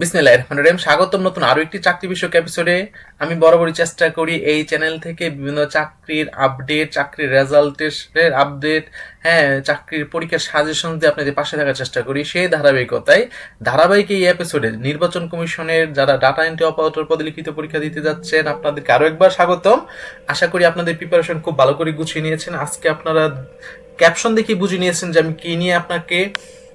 বিসমিল্লাহির রহমানির রহিম। স্বাগতম নতুন আরও একটি চাকরি বিষয়ক এপিসোডে আমি বরাবরই চেষ্টা করি এই চ্যানেল থেকে বিভিন্ন চাকরির আপডেট চাকরির রেজাল্টের আপডেট হ্যাঁ চাকরির পরীক্ষার সাজেশন দিয়ে আপনাদের পাশে থাকার চেষ্টা করি সেই ধারাবাহিকতায়। ধারাবাহিক এই এপিসোডে নির্বাচন কমিশনের যারা ডাটা এন্ট্রি অপারেটর পদে লিখিত পরীক্ষা দিতে যাচ্ছেন, আপনাদেরকে আরও একবার স্বাগতম। আশা করি আপনাদের প্রিপারেশন খুব ভালো করে গুছিয়ে নিয়েছেন। আজকে আপনারা ক্যাপশন দেখে বুঝে নিয়েছেন যে আমি কি নিয়ে আপনাকে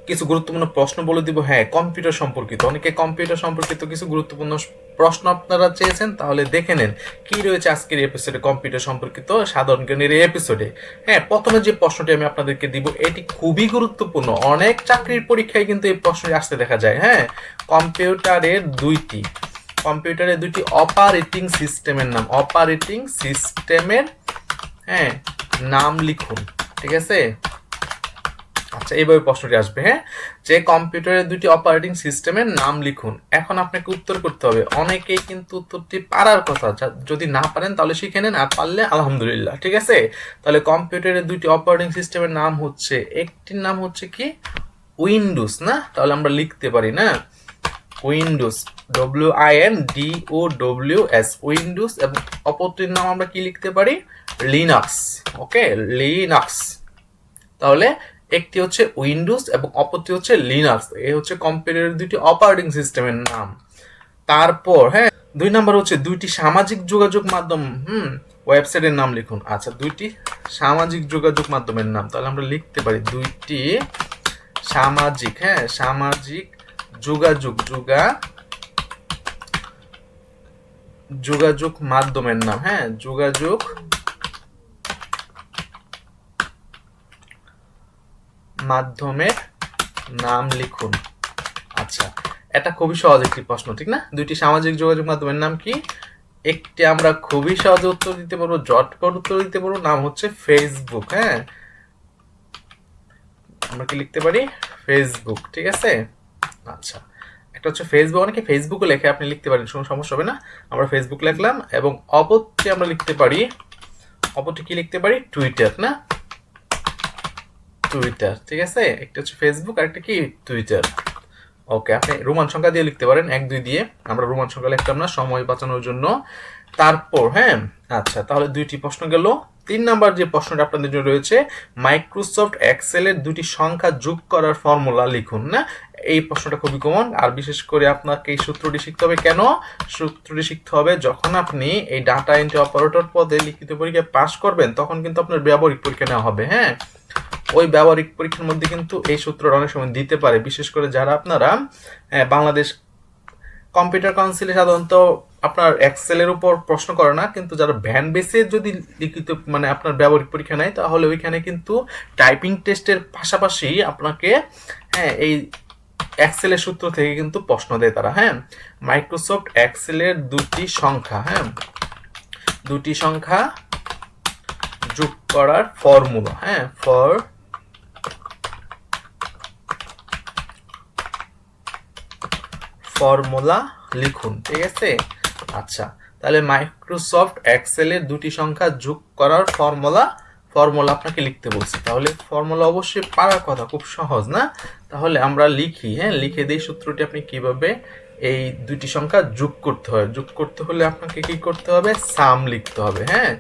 কিছু গুরুত্বপূর্ণ প্রশ্ন বলে দিব। হ্যাঁ কম্পিউটার সম্পর্কিত। অনেকে কম্পিউটার সম্পর্কিত কিছু গুরুত্বপূর্ণ প্রশ্ন আপনারা চেয়েছেন, তাহলে দেখে নেন কি রয়েছে আজকের এপিসোডে কম্পিউটার সম্পর্কিত সাধারণ জ্ঞানের এপিসোডে হ্যাঁ প্রথমে যে প্রশ্নটি আমি আপনাদেরকে দিব, এটি খুবই গুরুত্বপূর্ণ। অনেক চাকরির পরীক্ষায় কিন্তু এই প্রশ্নটি আসতে দেখা যায়। হ্যাঁ কম্পিউটারের দুইটি কম্পিউটারের দুইটি অপারেটিং সিস্টেমের নাম অপারেটিং সিস্টেমের হ্যাঁ নাম লিখুন, ঠিক আছে? আচ্ছা এইভাবে প্রশ্নটি আসবে হ্যাঁ? যে কম্পিউটারের দুটি অপারেটিং সিস্টেমের নাম লিখুন। এখন আপনাকে উত্তর করতে হবে। অনেকেই কিন্তু উত্তরটি পারার কথা যদি না পারেন তাহলে শিখে নেন, আর পারলে আলহামদুলিল্লাহ, ঠিক আছে? তাহলে কম্পিউটারের দুটি অপারেটিং সিস্টেমের নাম হচ্ছে, একটির নাম হচ্ছে কি? উইন্ডোজ না? তাহলে আমরা লিখতে পারি, না? Windows W I N D O W S Windows এবং অপরটির নাম আমরা কি লিখতে পারি? লিনাক্স ওকে লিনাক্স তাহলে একটি হচ্ছে উইন্ডোজ এবং অপরটি হচ্ছে লিনাক্স এই হচ্ছে কম্পিউটারের দুইটি অপারেটিং সিস্টেমের নাম। তারপর হ্যাঁ দুই নাম্বার হচ্ছে দুইটি সামাজিক যোগাযোগ মাধ্যম। হুম ওয়েবসাইটের নাম লিখুন। আচ্ছা দুইটি সামাজিক যোগাযোগ মাধ্যমের নাম। তাহলে আমরা লিখতে পারি দুইটি সামাজিক হ্যাঁ সামাজিক যোগাযোগ, যোগা যোগাযোগ মাধ্যমের নাম হ্যাঁ যোগাযোগ মাধ্যমে নাম লিখুন। আচ্ছা এটা খুবই সহজ একটি প্রশ্ন, ঠিক না? দুইটি সামাজিক যোগাযোগ মাধ্যমের নাম কি? একটি আমরা খুবই সহজ উত্তর দিতে পারব জটপট উত্তর দিতে পারব, নাম হচ্ছে ফেসবুক হ্যাঁ? আমরা কি লিখতে পারি? ফেসবুক ঠিক আছে? আচ্ছা একটা হচ্ছে ফেসবুক অনেকে ফেসবুকে লেখে, আপনি লিখতে পারেন, কোনো সমস্যা হবে না। আমরা ফেসবুক লিখলাম এবং অপরটি আমরা লিখতে পারি, অপরটি কি লিখতে পারি? টুইটার না? টুইটার ঠিক আছে? একটা হচ্ছে ফেসবুক আর একটা কি? টুইটার ওকে আপনি রোমান সংখ্যা দিয়ে লিখতে পারেন, এক, দুই দিয়ে। আমরা রোমান সংখ্যা লিখতাম না, সময় বাঁচানোর জন্য। তারপর হ্যাঁ? আচ্ছা তাহলে দুইটি প্রশ্ন গেল। তিন নাম্বার যে প্রশ্নটা আপনাদের জন্য রয়েছে মাইক্রোসফট এক্সেলের দুটি সংখ্যা যোগ করার ফর্মুলা লিখুন, না? এই প্রশ্নটা খুবই কমন আর বিশেষ করে আপনাকে এই সূত্রটি শিখতে হবে কেন? সূত্রটি শিখতে হবে যখন আপনি এই ডাটা এন্ট্রি অপারেটর পদে লিখিত পরীক্ষায় পাশ করবেন, তখন কিন্তু আপনার ব্যবহারিক পরীক্ষা নেওয়া হবে হ্যাঁ? ওই ব্যবহারিক পরীক্ষার মধ্যে কিন্তু এই সূত্রটা অনেক সময় দিতে পারে। বিশেষ করে যারা আপনারা বাংলাদেশ কম্পিউটার কাউন্সিলে সাধারণত আপনার এক্সেলের উপর প্রশ্ন করে না, কিন্তু যারা ভ্যান বেসে যদি লিখিত মানে আপনার ব্যবহারিক পরীক্ষা নেয়, তাহলে ওইখানে কিন্তু টাইপিং টেস্টের পাশাপাশি আপনাকে হ্যাঁ এই এক্সেলের সূত্র থেকে কিন্তু প্রশ্ন দেয় তারা হ্যাঁ। মাইক্রোসফট এক্সেলের দুটি সংখ্যা হ্যাঁ। দুটি সংখ্যা যোগ করার ফর্মুলা হ্যাঁ ফর ফর্মুলা লিখুন, ঠিক আছে? আচ্ছা তাহলে মাইক্রোসফট এক্সেলের দুটি সংখ্যা যোগ করার ফর্মুলা ফর্মুলা আপনাকে লিখতে বলছি। তাহলে ফর্মুলা অবশ্যই পারার কথা, খুব সহজ, না? তাহলে আমরা লিখি হ্যাঁ? লিখে দিই সূত্রটি আপনি কীভাবে এই দুটি সংখ্যা যোগ করতে হয়? যোগ করতে হলে আপনাকে কি করতে হবে? সাম লিখতে হবে হ্যাঁ?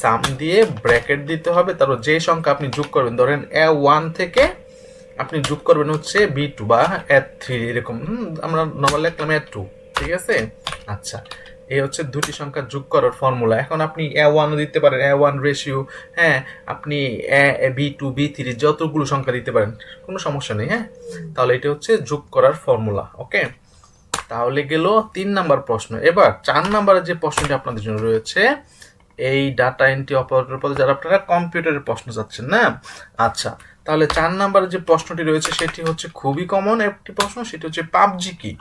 সাম দিয়ে ব্র্যাকেট দিতে হবে। তারপর যে সংখ্যা আপনি যোগ করবেন, ধরেন এ ওয়ান থেকে আপনি যোগ করবেন হচ্ছে বি টু বা এ থ্রি এরকম আমরা নর্মাল লিখলাম এ টু ঠিক আছে? আচ্ছা এই হচ্ছে দুটি সংখ্যা যোগ করার ফর্মুলা এখন আপনি এ ওয়ানও দিতে পারেন এ ওয়ান রেশিও হ্যাঁ আপনি A B two B three যতগুলো সংখ্যা দিতে পারেন, কোনো সমস্যা নেই হ্যাঁ? তাহলে এটা হচ্ছে যোগ করার ফর্মুলা ওকে? তাহলে গেল তিন নাম্বার প্রশ্ন। এবার চার নাম্বারের যে প্রশ্নটি আপনাদের জন্য রয়েছে এই ডাটা এন্ট্রি অপারেটর পদে যারা, আপনারা কম্পিউটারের প্রশ্ন চাচ্ছেন, না? আচ্ছা তাহলে চার নাম্বারের যে প্রশ্নটি রয়েছে, সেটি হচ্ছে খুবই কমন একটি প্রশ্ন, সেটি হচ্ছে পাবজি কি?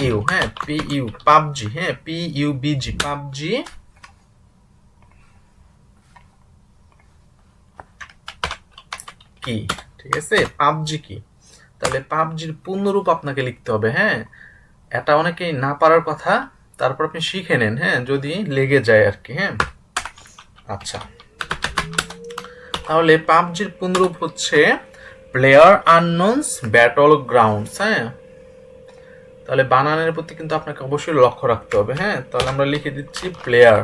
ইউ হ্যাঁ পি ইউ পাবজি হ্যাঁ পি ইউ বিজি পাবজি কি? ঠিক আছে, পাবজি কি? তাহলে পাবজির পূর্ণরূপ আপনাকে লিখতে হবে হ্যাঁ? এটা অনেকেই না পারার কথা তারপর আপনি শিখে নেন হ্যাঁ যদি লেগে যায় আর কি হ্যাঁ। আচ্ছা। তাহলে পাবজির পূর্ণরূপ হচ্ছে প্লেয়ার আননোনস ব্যাটল গ্রাউন্ডস হ্যাঁ। তাহলে বানানের প্রতি কিন্তু আপনাকে অবশ্যই লক্ষ্য রাখতে হবে হ্যাঁ। তাহলে আমরা লিখে দিচ্ছি player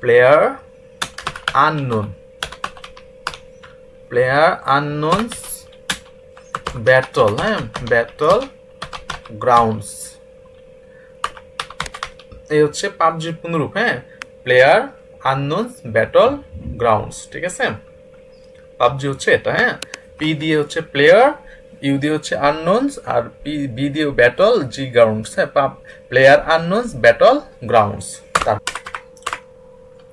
player unknown player unknowns battle হ্যাঁ ব্যাটল গ্রাউন্ডস এই হচ্ছে পাবজির পুনরূপ হ্যাঁ? প্লেয়ার আননোনস ব্যাটল গ্রাউন্ডস ঠিক আছে? পাবজি হচ্ছে এটা হ্যাঁ? পি দিয়ে হচ্ছে প্লেয়ার ইউ দিয়ে হচ্ছে আননোনস আর পি বি দিয়ে ব্যাটল জি গ্রাউন্ডস হ্যাঁ? Pub player unknown's battle grounds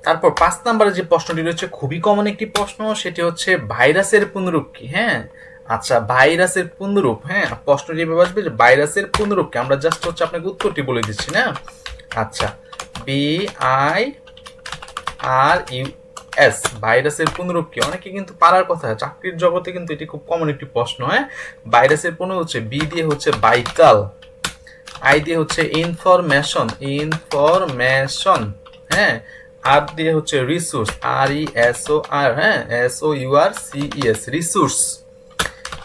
তারপর পাঁচ নাম্বারে যে প্রশ্নটি রয়েছে, খুবই কমন একটি প্রশ্ন, সেটি হচ্ছে ভাইরাসের পুনরূপ কি হ্যাঁ? আচ্ছা ভাইরাসের পুনরূপ হ্যাঁ? প্রশ্নটি এভাবে আসবে যে, ভাইরাসের পুনরূপ কি? আমরা জাস্ট হচ্ছে আপনাকে উত্তরটি বলে দিচ্ছি, না? আচ্ছা V I R U S ভাইরাসের পুনরূপ কি অনেকে কিন্তু পারার কথা, চাকরির জগতে কিন্তু এটি খুব কমন একটি প্রশ্ন হ্যাঁ? ভাইরাসের পুনরূপ হচ্ছে বি দিয়ে হচ্ছে বাইকাল আই দিয়ে হচ্ছে ইনফরমেশন ইনফরমেশন হ্যাঁ? আর দিয়ে হচ্ছে রিসোর্স আর ই এস ও আর হ্যাঁ? S O U R C E S resource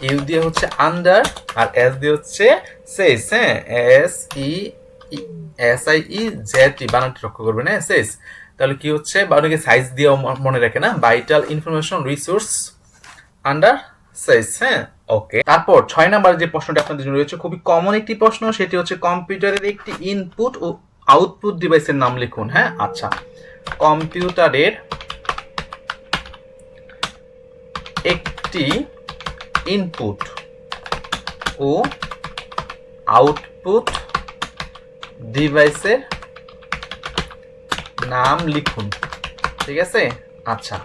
U দিয়ে হচ্ছে আন্ডার আর এস দিয়ে হচ্ছে সেস হ্যাঁ? S E S I E Z বানানটি লক্ষ্য করবেন হ্যাঁ সেস তাহলে কি হচ্ছে? বা অনেকে সাইজ দিয়েও মনে রাখে, না? Vital information resource under seize হ্যাঁ? ওকে তারপর ছয় নাম্বার যে প্রশ্নটা আপনাদের জন্য রয়েছে, খুবই কমন একটি প্রশ্ন, সেটি হচ্ছে কম্পিউটারের একটি ইনপুট ও আউটপুট ডিভাইসের নাম লিখুন হ্যাঁ? আচ্ছা। কম্পিউটারের একটি ইনপুট ও আউটপুট ডিভাইসের নাম লিখুন, ঠিক আছে? আচ্ছা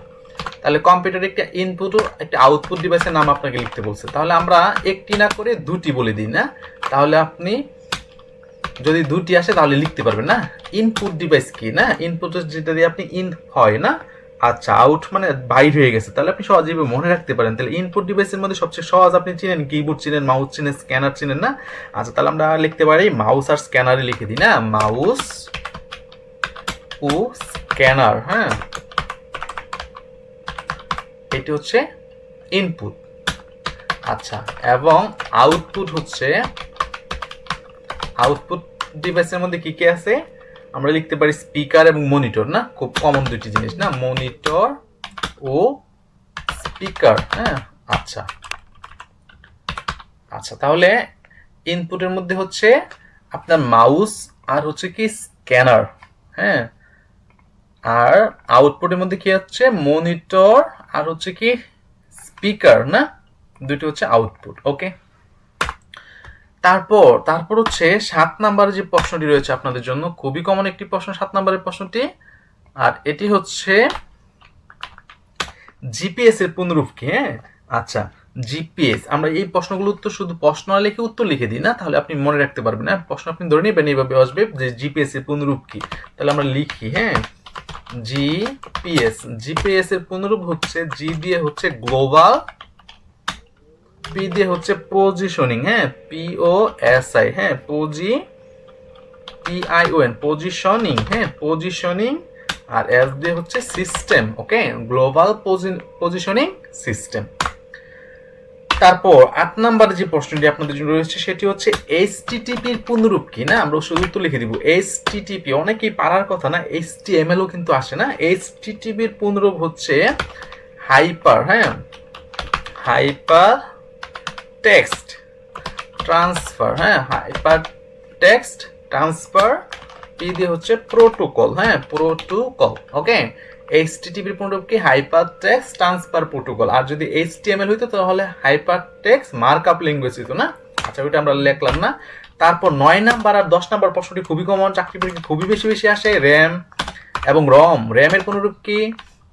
তাহলে কম্পিউটার একটা ইনপুট ও একটা আউটপুট ডিভাইসের নাম আপনাকে লিখতে বলছে। তাহলে আমরা একটি না করে দুটি বলে দিই, না? তাহলে আপনি যদি দুটি আসে তাহলে লিখতে পারবেন, না? ইনপুট ডিভাইস কি, না? ইনপুট যেটা দিয়ে আপনি ইন হয়, না? আচ্ছা আউট মানে বাইর হয়ে গেছে। তাহলে আপনি সহজেই মনে রাখতে পারেন। তাহলে ইনপুট ডিভাইসের মধ্যে সবচেয়ে সহজ আপনি চিনেন কিবোর্ড চিনেন মাউস চিনেন স্ক্যানার চিনেন না? আচ্ছা তাহলে আমরা লিখতে পারি মাউস আর স্ক্যানারে লিখে দিই, না? মাউস ও স্ক্যানার হ্যাঁ? এটি হচ্ছে ইনপুট আচ্ছা এবং আউটপুট হচ্ছে আউটপুট ডিভাইসের মধ্যে কি কি আছে? আমরা লিখতে পারি স্পিকার এবং মনিটর না? খুব কমন দুটি জিনিস, না? মনিটর ও স্পিকার হ্যাঁ? আচ্ছা। আচ্ছা তাহলে ইনপুটের মধ্যে হচ্ছে আপনার মাউস আর হচ্ছে কি স্ক্যানার হ্যাঁ? আর আউটপুটের মধ্যে কি হচ্ছে? মনিটর আর হচ্ছে কি স্পিকার না? দুটো হচ্ছে আউটপুট ওকে তারপর তারপর হচ্ছে সাত নাম্বারের যে প্রশ্নটি রয়েছে আপনাদের জন্য, খুবই কমন একটি প্রশ্ন, সাত নাম্বারের প্রশ্নটি। আর এটি হচ্ছে জিপিএস এর পুনরূপ কি হ্যাঁ? আচ্ছা জিপিএস আমরা এই প্রশ্নগুলো উত্তর শুধু প্রশ্ন লিখে উত্তর লিখে দিই না, তাহলে আপনি মনে রাখতে পারবেন না প্রশ্ন আপনি ধরে নেবেন, এইভাবে আসবে যে জিপিএস এর পুনরূপ কি। তাহলে আমরা লিখি হ্যাঁ? জিপিএস জিপিএস এর পুনরূপ হচ্ছে জি দিয়ে হচ্ছে গ্লোবাল পি দিয়ে হচ্ছে পজিশনিং হ্যাঁ? পি ও এস আই হ্যাঁ? Posi P I O N positioning হ্যাঁ? পজিশনিং আর এস দিয়ে হচ্ছে system okay global positioning system তারপর আট নাম্বার যে প্রশ্নটি আপনাদের জন্য রয়েছে, সেটি হচ্ছে এইচ এইচটিটিপির পুনরূপ কি? না, আমরা শুধু উত্তর লিখে দিব। এইচ এইচটিটিপি অনেকেই পারার কথা না এইচ এইচটিএমএলও কিন্তু আসে না। এইচ এইচটিটিপির পুনরূপ হচ্ছে হাইপার হ্যাঁ? হাইপার টেক্সট ট্রান্সফার হ্যাঁ হাইপার টেক্সট ট্রান্সফার পি দিয়ে হচ্ছে প্রোটোকল হ্যাঁ প্রোটোকল ওকে এইচটিটিপির পুনরূপ কি? হাইপার টেক্সট ট্রান্সফার প্রোটোকল আর যদি এইচটিএমএল হইতো তাহলে হাইপার টেক্সট মার্কআপ ল্যাঙ্গুয়েজ হইতো না? আচ্ছা ওইটা আমরা লিখলাম না। তারপর নয় নাম্বার আর দশ নাম্বার প্রশ্নটি খুবই কমন চাকরি পরীক্ষা খুবই বেশি বেশি আসে র্যাম এবং রম র্যামের পুনরূপ কি?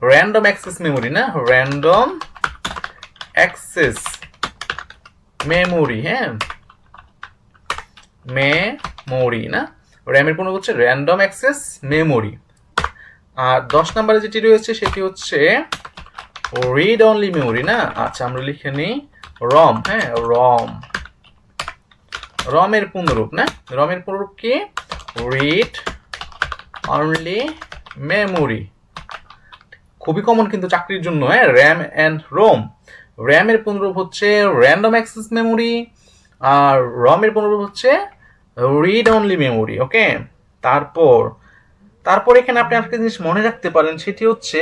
র্যান্ডম অ্যাক্সেস মেমোরি না? র্যান্ডম অ্যাক্সেস মেমোরি হ্যাঁ? মেমোরি, না? র্যামের কোনো হচ্ছে র্যান্ডম অ্যাক্সেস মেমোরি আর দশ নম্বরে যেটি রয়েছে, সেটি হচ্ছে রিড অনলি মেমোরি না? আচ্ছা আমরা লিখে নিই রম হ্যাঁ রম রমের পুনরূপ না? রমের পুনরূপ কি? রিড অনলি মেমোরি খুবই কমন কিন্তু চাকরির জন্য হ্যাঁ? র্যাম অ্যান্ড রোম র্যামের পুনরূপ হচ্ছে র্যান্ডম অ্যাক্সেস মেমোরি আর রমের পুনরূপ হচ্ছে রিড অনলি মেমোরি ওকে তারপর তারপর এখানে আপনি আরেকটা জিনিস মনে রাখতে পারেন, সেটি হচ্ছে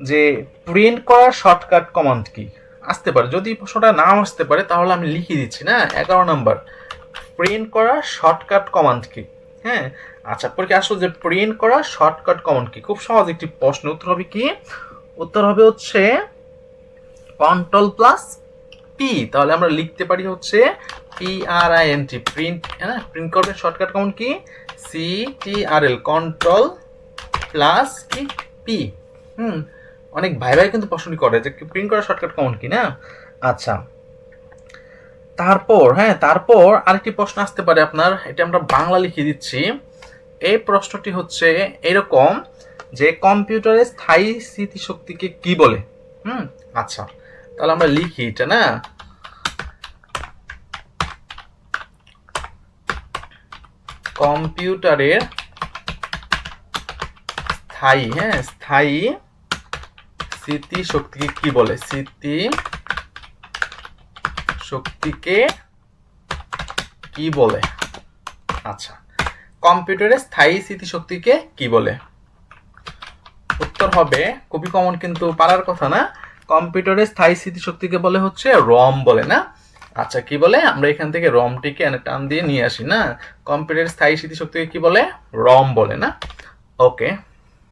যে প্রিন্ট করার শর্টকাট কমান্ড কি? আসতে পারে, যদি প্রশ্নটা নাও আসতে পারে, তাহলে আমি লিখে দিচ্ছি, না? এগারো নাম্বার প্রিন্ট করার শর্টকাট কমান্ড কি? হ্যাঁ? আচ্ছা পরীক্ষা আসলো যে প্রিন্ট করা শর্টকাট কমান্ড কি? খুব সহজ একটি প্রশ্ন, উত্তর হবে কি? উত্তর হবে হচ্ছে কন্ট্রোল প্লাস পি তাহলে আমরা লিখতে পারি হচ্ছে P R I N T print হ্যাঁ প্রিন্ট করবেন শর্টকাট কমান্ড কি C T R L control plus key P hmm, অনেক ভাই ভাই কিন্তু প্রশ্ন করে যে প্রিন্ট করা শর্টকাট কমন কি না? আচ্ছা। তারপর হ্যাঁ তারপর আরেকটি প্রশ্ন আসতে পারে আপনার, এটা আমরা বাংলা লিখে দিচ্ছি। এই প্রশ্নটি হচ্ছে এরকম যে কম্পিউটারের স্থায়ী স্মৃতিশক্তিকে কি বলে? হুম আচ্ছা। তাহলে আমরা লিখি এটা, না? কম্পিউটারের স্থায়ী হ্যাঁ স্থায়ী স্মৃতি শক্তিকে কি বলে? স্মৃতি শক্তিকে কি বলে? আচ্ছা কম্পিউটারের স্থায়ী স্মৃতি শক্তিকে কি বলে? উত্তর হবে খুবই কমন কিন্তু পারার কথা, না? কম্পিউটারের স্থায়ী স্মৃতিশক্তিকে বলে হচ্ছে রম বলে, না? আচ্ছা কি বলে? আমরা এখান থেকে রমটিকে টান দিয়ে নিয়ে আসি, না? কম্পিউটারের স্থায়ী স্মৃতিশক্তিকে কি বলে? রম বলে, না? ওকে।